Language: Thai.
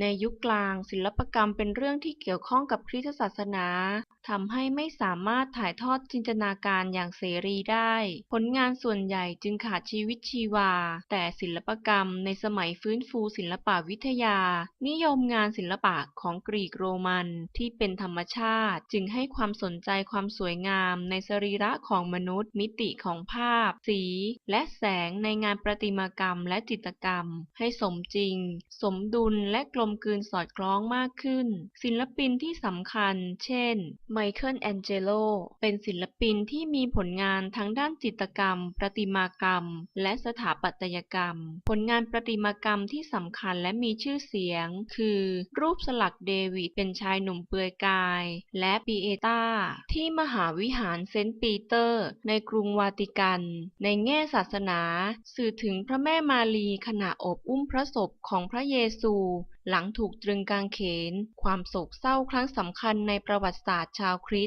ในยุคกลาง ศิลปกรรมเป็นเรื่องที่เกี่ยวข้องกับคริสตศาสนา ทำให้ไม่สามารถถ่ายทอดจินตนาการอย่างเสรีได้ ผลงานส่วนใหญ่จึงขาดชีวิตชีวา แต่ศิลปกรรมในสมัยฟื้นฟูศิลปวิทยา นิยมงานศิลปะของกรีกโรมันที่เป็นธรรมชาติ จึงให้ความสนใจความสวยงามในสรีระของมนุษย์ มิติของภาพ สี และแสงในงานประติมากรรมและจิตรกรรม ให้สมจริง สมดุลและกลมกลืนสอดคล้องมากขึ้น ศิลปินที่สำคัญ เช่นมเคิลแองเจโล เป็นศิลปินที่มีผลงานทั้งด้านจิตรกรรม ประติมากรรม และสถาปัตยกรรม ผลงานประติมากรรมที่สำคัญและมีชื่อเสียง คือ รูปสลักเดวิดเป็นชายหนุ่มเปลือยกาย และปีเอตาที่มหาวิหารเซนต์ปีเตอร์ ในกรุงวาติกัน ในแง่ศาสนา สื่อถึงพระแม่มารีขณะอบอุ้มพระศพของพระเยซู หลังถูกตรึงกางเขน ความโศกเศร้าครั้งสำคัญในประวัติศาสตร์ชาวคริสต์